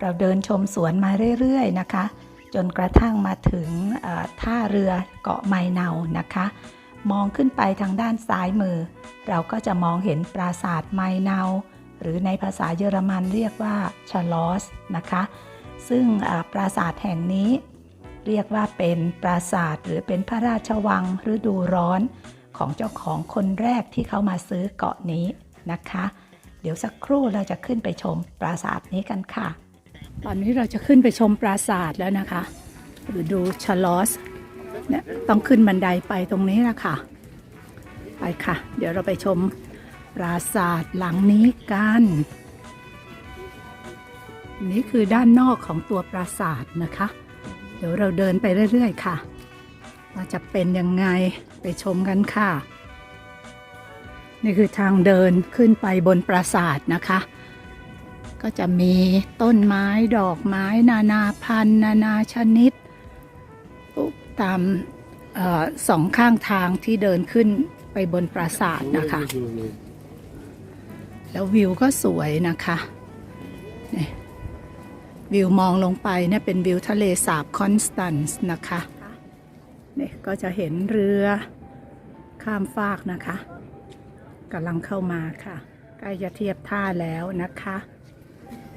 เราเดินชมสวนมาเรื่อยๆนะคะ จนกระทั่งมาถึงท่าเรือเกาะไมเนานะคะ มองขึ้นไปทางด้านซ้ายมือ เราก็จะมองเห็นปราสาทไมเนาหรือในภาษาเยอรมันเรียกว่าชาลอสนะคะ ซึ่งปราสาทแห่งนี้ เรียกว่าเป็นปราสาทหรือเป็นพระราชวังฤดูร้อนของเจ้าของคนแรกที่เขามาซื้อเกาะนี้นะคะ เดี๋ยวสักครู่เราจะขึ้นไปชมปราสาทนี้กันค่ะ ตอนนี้เราจะขึ้นไปชมปราสาทแล้วนะคะหรือดูชาลอสเนี่ยต้องขึ้นบันไดไปตรงนี้ละค่ะ ไปค่ะ เดี๋ยวเราไปชมปราสาทหลังนี้กัน นี่คือด้านนอกของตัวปราสาทนะคะ เดี๋ยวเราเดินไปเรื่อยๆค่ะว่าจะเป็นยังไงไปชมกันค่ะ นี่คือทางเดินขึ้นไปบนปราสาทนะคะ ก็จะมีต้นไม้ดอกไม้ นานาพันธุ์นานาชนิดปลูกตามออสองข้างทางที่เดินขึ้นไปบนปราสาทนะคะ แล้ววิวก็สวยนะคะวิวมองลงไปเนี่ยเป็นวิวทะเลสาบคอนสแตนซ์นะคะเนี่ก็จะเห็นเรือข้ามฟากนะคะกำลังเข้ามาค่ะใกล้จะเทียบท่าแล้วนะคะ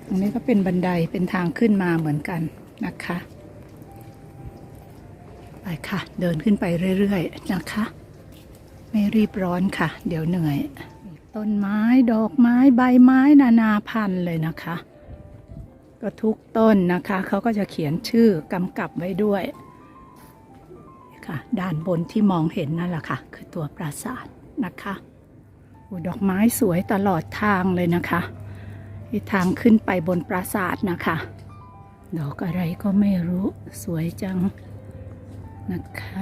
ตรงนี้ก็เป็นบันไดเป็นทางขึ้นมาเหมือนกันนะคะ ไปค่ะ เดินขึ้นไปเรื่อยๆนะคะ ไม่รีบร้อนค่ะ เดี๋ยวเหนื่อย ต้นไม้ดอกไม้ใบไม้นานาพันธุ์เลยนะคะ ก็ทุกต้นนะคะเขาก็จะเขียนชื่อกำกับไว้ด้วยค่ะ ด้านบนที่มองเห็นนั่นแหละค่ะ คือตัวปราสาทนะคะโอ้ดอกไม้สวยตลอดทางเลยนะคะ ที่ทางขึ้นไปบนปราสาทนะคะ ดอกอะไรก็ไม่รู้สวยจังนะคะ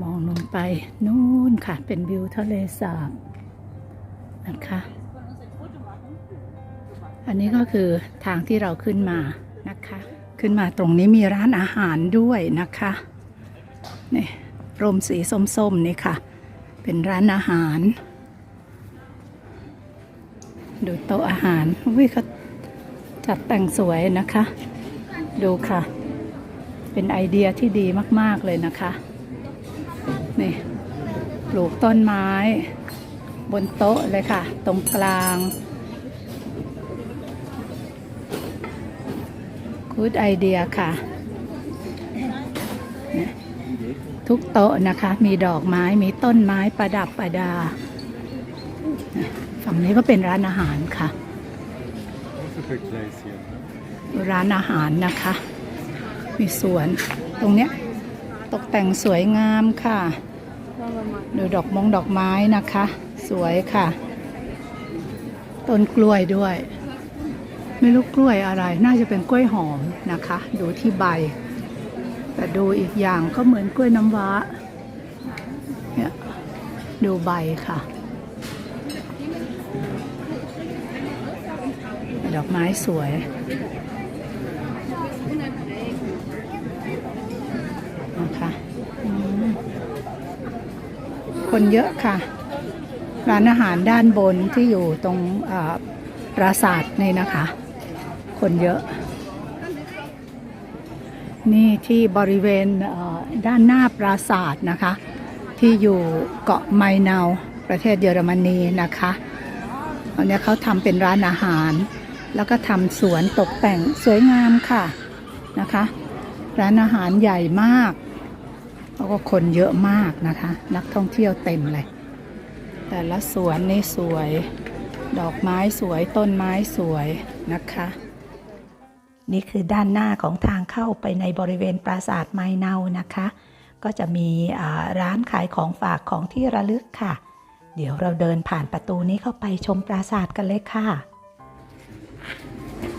มองลงไปนู่นค่ะเป็นวิวทะเลสาบนะคะ อันนี้ก็คือทางที่เราขึ้นมานะคะ ขึ้นมาตรงนี้มีร้านอาหารด้วยนะคะนี่ร่มสีส้มๆนี่ค่ะ เป็นร้านอาหาร ดูโต๊ะอาหารอุ้ยเขาจัดแต่งสวยนะคะ ดูค่ะ เป็นไอเดียที่ดีมาก ๆ เลยนะคะ นี่ ปลูกต้นไม้ บนโต๊ะเลยค่ะ ตรงกลาง กูดไอเดียค่ะ ทุกโต๊ะนะคะ มีดอกไม้ มีต้นไม้ประดับประดา ฝั่งนี้ก็เป็นร้านอาหารค่ะ ร้านอาหารนะคะ มีสวน ตรงเนี้ยตกแต่งสวยงามค่ะดูดอกมงดอกไม้นะคะ สวยค่ะ ต้นกล้วยด้วย ไม่รู้กล้วยอะไร น่าจะเป็นกล้วยหอมนะคะ ดูที่ใบ แต่ดูอีกอย่างก็เหมือนกล้วยน้ำว้าเนี่ยดูใบค่ะ ดอกไม้สวย นะคะคนเยอะค่ะ ร้านอาหารด้านบนที่อยู่ตรงปราสาทนี่นะคะ คนเยอะ นี่ที่บริเวณด้านหน้าปราสาทนะคะ ที่อยู่เกาะไมเนาประเทศเยอรมนีนะคะอันนี้เขาทำเป็นร้านอาหาร แล้วก็ทำสวนตกแต่งสวยงามค่ะนะคะร้านอาหารใหญ่มากแล้วก็คนเยอะมากนะคะ นักท่องเที่ยวเต็มเลย แต่ละสวนนี่สวย ดอกไม้สวยต้นไม้สวยนะคะ นี่คือด้านหน้าของทางเข้าไปในบริเวณปราสาทไมเนานะคะ ก็จะมีร้านขายของฝากของที่ระลึกค่ะ เดี๋ยวเราเดินผ่านประตูนี้เข้าไปชมปราสาทกันเลยค่ะ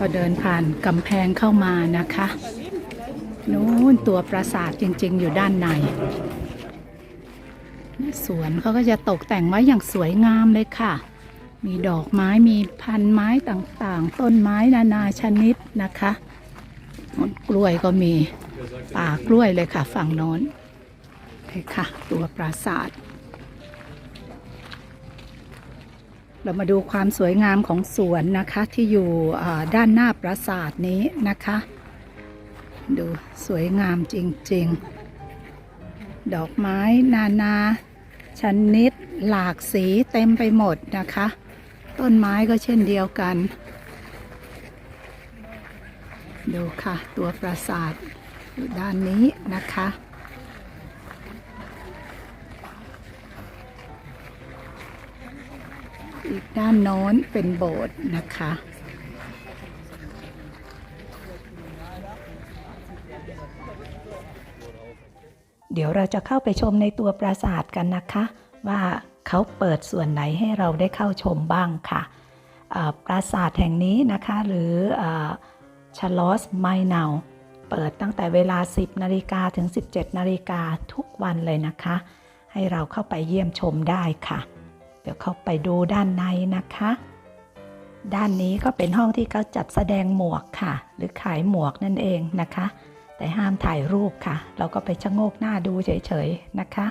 พอเดินผ่านกำแพงเข้ามานะคะนู้นตัวปราสาทจริง ๆ อยู่ด้านในสวนเขาก็จะตกแต่งไว้อย่างสวยงามเลยค่ะ มีดอกไม้มีพันไม้ต่างๆ ต้นไม้นานาชนิดนะคะกล้วยก็มีป่ากล้วยเลยค่ะ ฝั่งโน้นนี่ค่ะ ตัวปราสาท เรามาดูความสวยงามของสวนนะคะที่อยู่ด้านหน้าปราสาทนี้นะคะ ดูสวยงามจริงๆ ดอกไม้นานาชนิดหลากสีเต็มไปหมดนะคะ ต้นไม้ก็เช่นเดียวกัน ดูค่ะ ตัวปราสาทด้านนี้นะคะ อีกด้านโน้นเป็นโบสถ์นะคะ เดี๋ยวเราจะเข้าไปชมในตัวปราสาทกันนะคะ ว่าเขาเปิดส่วนไหนให้เราได้เข้าชมบ้างค่ะปราสาทแห่งนี้นะคะ หรือชาลอสไมเนาเปิดตั้งแต่เวลา 10 นาฬิกาถึง 17 นาฬิกาทุกวันเลยนะคะ ให้เราเข้าไปเยี่ยมชมได้ค่ะ ดี๋ยวเข้าไปดูด้านในนะคะ ด้านนี้ก็เป็นห้องที่เขาจัดแสดงหมวกค่ะ หรือขายหมวกนั่นเองนะคะ แต่ห้ามถ่ายรูปค่ะ เราก็ไปชะโงกหน้าดูเฉยๆนะคะ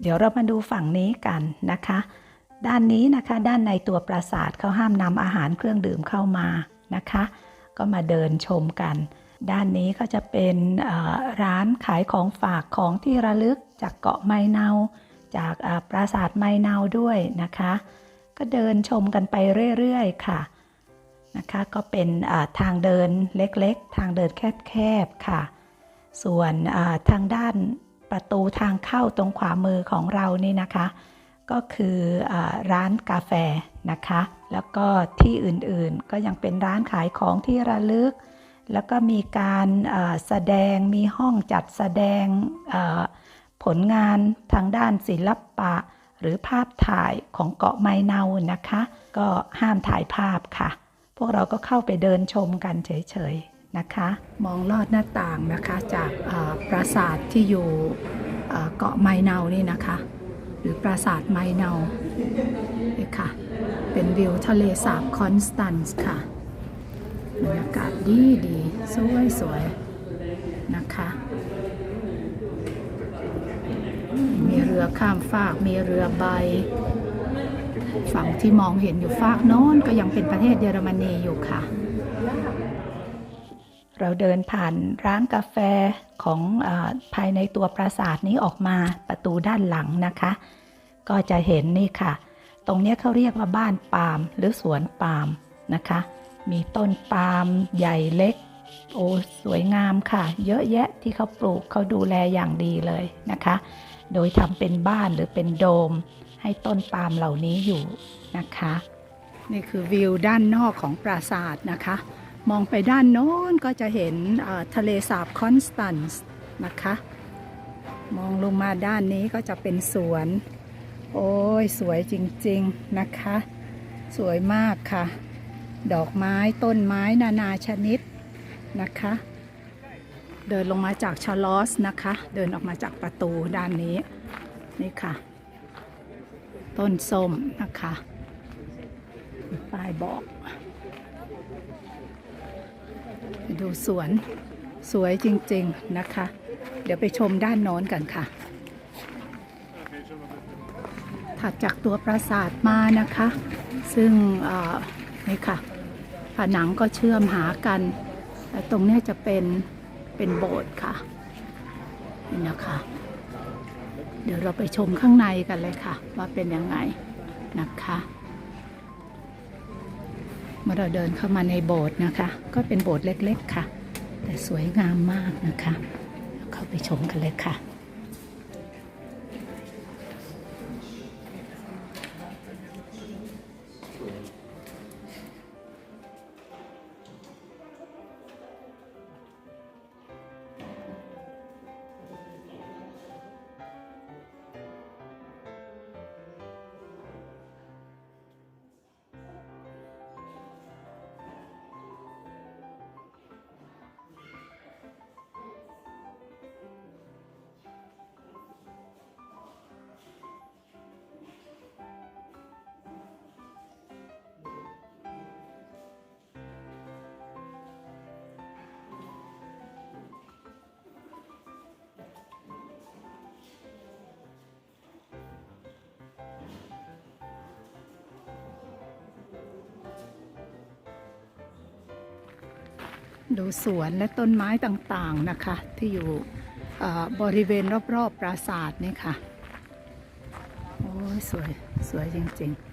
เดี๋ยวเรามาดูฝั่งนี้กันนะคะ ด้านนี้นะคะ ด้านในตัวปราสาทเขาห้ามนำอาหารเครื่องดื่มเข้ามานะคะ ก็มาเดินชมกันด้านนี้ก็จะเป็นร้านขายของฝากของที่ระลึกจากเกาะไมเนา จากปราสาทไมเนาด้วยนะคะ ก็เดินชมกันไปเรื่อยๆค่ะนะคะก็เป็นทางเดินเล็กๆ ทางเดินแคบๆค่ะ ส่วนทางด้านประตูทางเข้าตรงขวามือของเรานี่นะคะ ก็คืออร้านกาแฟนะคะ แล้วก็ที่อื่นๆก็ยังเป็นร้านขายของที่ระลึก แล้วก็มีการแสดงมีห้องจัดแสดง ผลงานทางด้านศิลปะ หรือภาพถ่ายของเกาะไมเนานะคะ ก็ห้ามถ่ายภาพค่ะ พวกเราก็เข้าไปเดินชมกันเฉยๆนะคะ มองลอดหน้าต่างนะคะจากปราสาทที่อยู่เกาะไมเนานี่นะคะ หรือปราสาทไมเนานี่ค่ะ เป็นวิวทะเลสาบคอนสแตนซ์ค่ะบรรยากาศดีดีสวยสวยๆนะคะ มีเรือข้ามฟากมีเรือใบ ฝั่งที่มองเห็นอยู่ฟากโน้นก็ยังเป็นประเทศเยอรมนีอยู่ค่ะ เราเดินผ่านร้านกาแฟของอภายในตัวปราสาทนี้ออกมาประตูด้านหลังนะคะ ก็จะเห็นนี่ค่ะ ตรงนี้เขาเรียกว่าบ้านปาล์มหรือสวนปาล์มนะคะ มีต้นปาล์มใหญ่เล็กโอ้สวยงามค่ะ เยอะแยะที่เขาปลูกเขาดูแลอย่างดีเลยนะคะ โดยทำเป็นบ้านหรือเป็นโดม ให้ต้นปาล์มเหล่านี้อยู่นะคะ นี่คือวิวด้านนอกของปราสาทนะคะ มองไปด้านโน้นก็จะเห็นทะเลสาบคอนสแตนซ์นะคะ มองลงมาด้านนี้ก็จะเป็นสวน โอ้ยสวยจริงๆนะคะ สวยมากค่ะ ดอกไม้ต้นไม้นานาชนิดนะคะ เดินลงมาจากชาลอสนะคะ เดินออกมาจากประตูด้านนี้ นี่ค่ะ ต้นส้มนะคะป้ายบอก ดูสวนสวยจริงๆนะคะ เดี๋ยวไปชมด้านโน้นกันค่ะ ถัดจากตัวปราสาทมานะคะ ซึ่งนี่ค่ะ ผนังก็เชื่อมหากัน ตรงนี้จะเป็น เป็นโบสถ์ค่ะนี่นะคะ เดี๋ยวเราไปชมข้างในกันเลยค่ะ ว่าเป็นยังไงนะคะ เมื่อเราเดินเข้ามาในโบสถ์นะคะ ก็เป็นโบสถ์เล็กๆค่ะ แต่สวยงามมากนะคะเราเข้าไปชมกันเลยค่ะ ดูสวนและต้นไม้ต่างๆนะคะ ที่อยู่บริเวณรอบๆปราสาทนี่ค่ะ โอ้ยสวย สวยจริง ๆ